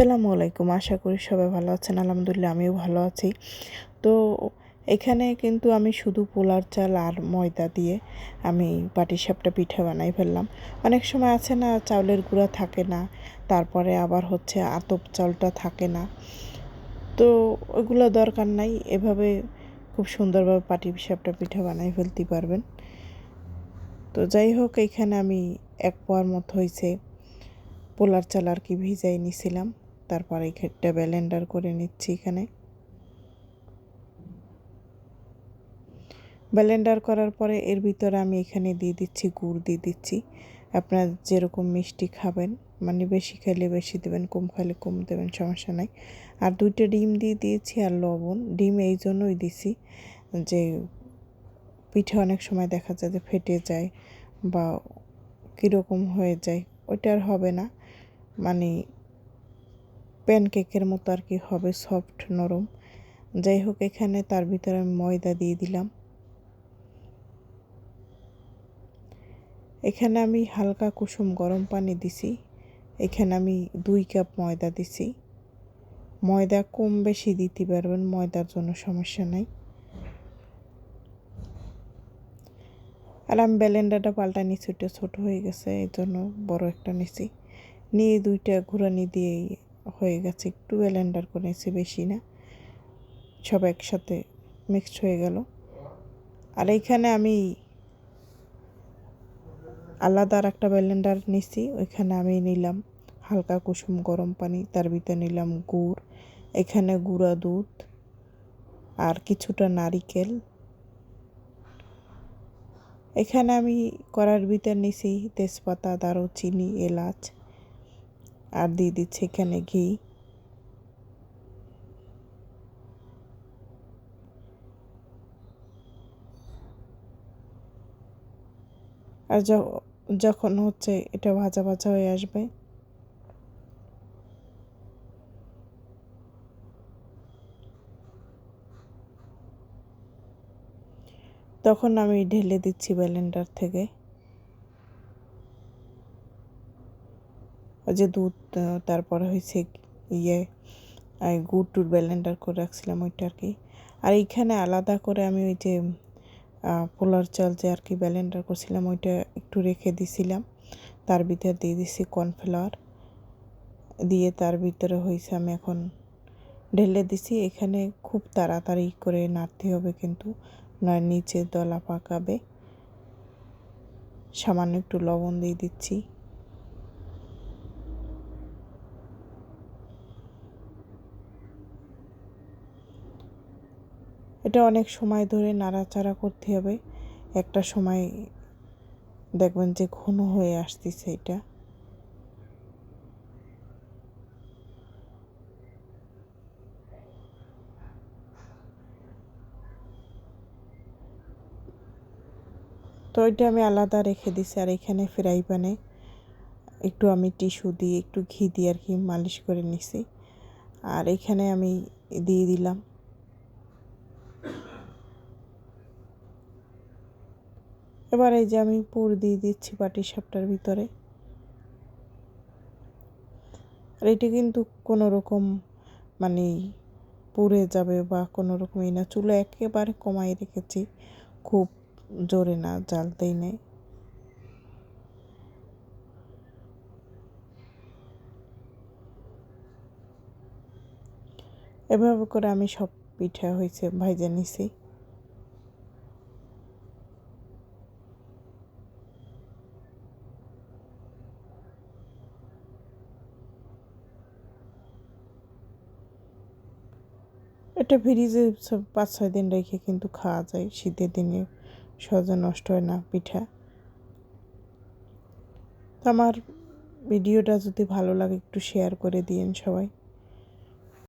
আসসালামু আলাইকুম। আশা করি সবাই ভালো আছেন। আলহামদুলিল্লাহ, আমিও ভালো আছি। তো এখানে কিন্তু আমি শুধু পোলার চাল আর ময়দা দিয়ে আমি পাটিসাপটা পিঠা বানাই ফেললাম। অনেক সময় আছে না, চাউলের গুঁড়া থাকে না, তারপরে আবার হচ্ছে আতপ চালটা থাকে না। তো ওইগুলো দরকার নাই, এভাবে খুব সুন্দরভাবে পাটি সাপটা পিঠা বানাই ফেলতে পারবেন। তো যাই হোক, এখানে আমি এক পোয়ার মতো হয়েছে পোলার চাল আর কি ভিজাই নিছিলাম। তারপরে এই ক্ষেতটা ব্যালেন্ডার করে নিচ্ছি এখানে। ব্যালেন্ডার করার পরে এর ভিতরে আমি এখানে দিয়ে দিচ্ছি গুড়, দিয়ে দিচ্ছি। আপনার যেরকম মিষ্টি খাবেন মানে বেশি খেলে বেশি দেবেন, কম খেলে কম দেবেন, সমস্যা নাই। আর দুইটা ডিম দিয়ে দিয়েছি আর লবণ। ডিম এই জন্যই দিছি যে পিঠে অনেক সময় দেখা যায় যে ফেটে যায় বা কীরকম হয়ে যায়, ওইটা আর হবে না। মানে প্যানকেকের মতো আর কি হবে, সফট নরম। যাই হোক, এখানে তার ভিতরে আমি ময়দা দিয়ে দিলাম। এখানে আমি হালকা কুসুম গরম পানি দিছি। এখানে আমি দুই কাপ ময়দা দিছি। ময়দা কম বেশি দিতে পারবেন, ময়দার জন্য সমস্যা নাই। আর আমি ব্যালেন্ডারটা পাল্টা নিচ্ছি ওটা ছোটো হয়ে গেছে এই জন্য বড় একটা নিছি। নিয়ে দুইটা ঘুরানি দিয়ে হয়ে গেছে, একটু ব্যালেন্ডার করে নিয়েছি বেশি না। সব একসাথে মিক্সড হয়ে গেল। আর এইখানে আমি আলাদা আর একটা ব্যালেন্ডার নিছি, ওইখানে আমি নিলাম হালকা কুসুম গরম পানি, তার ভিতরে নিলাম গুড়, এখানে গুঁড়া দুধ আর কিছুটা নারিকেল। এখানে আমি করার ভিতর নিছি তেজপাতা, দারুচিনি, এলাচ। আর দিয়ে দিচ্ছি এখানে ঘি। আর যখন হচ্ছে এটা ভাজা ভাজা হয়ে আসবে। তখন আমি ঢেলে দিচ্ছি ব্যালেন্ডার থেকে। যে দুধ তারপরে হয়েছে ইয়ে গুড় টুর ব্যালেন্ডার করে রাখছিলাম ওইটা আর কি আর এইখানে আলাদা করে আমি ওই যে পোলার চাল যে আর কি ব্যালেন্ডার করছিলাম ওইটা একটু রেখে দিছিলাম। তার ভিতরে দিয়ে দিছি কর্নফ্লাওয়ার দিয়ে তার ভিতরে হয়েছে আমি এখন ঢেলে দিছি। এখানে খুব তাড়াতাড়ি করে নাড়তে হবে কিন্তু, নয় নিচে দলা পাকাবে। সামান্য একটু লবণ দিয়ে দিচ্ছি। এটা অনেক সময় ধরে নাড়াচাড়া করতে হবে। একটা সময় দেখবেন যে ঘন হয়ে আসতেছে এটা। তো এটা আমি আলাদা রেখে দিছি, আর এখানে ফ্রাই প্যানে একটু আমি টিস্যু দিয়ে একটু ঘি দিয়ে আর কি মালিশ করে নিছি। আর এখানে আমি দিয়ে দিলাম এবার এই যে আমি পুর দিয়ে দিচ্ছি পাটি সাপটার ভিতরে। আর এটি কিন্তু কোনো রকম মানে পুড়ে যাবে বা কোনো রকমই না। চুলো একেবারে কমাই রেখেছি, খুব জোরে না, জ্বালতেই নেই। এভাবে করে আমি সব পিঠা হয়েছে ভাইজে নিছি। এটা ফ্রিজে সব পাঁচ ছয় দিন রেখে কিন্তু খাওয়া যায় শীতের দিনে, সহজে নষ্ট হয় না পিঠা। আমার ভিডিওটা যদি ভালো লাগে একটু শেয়ার করে দিন সবাই।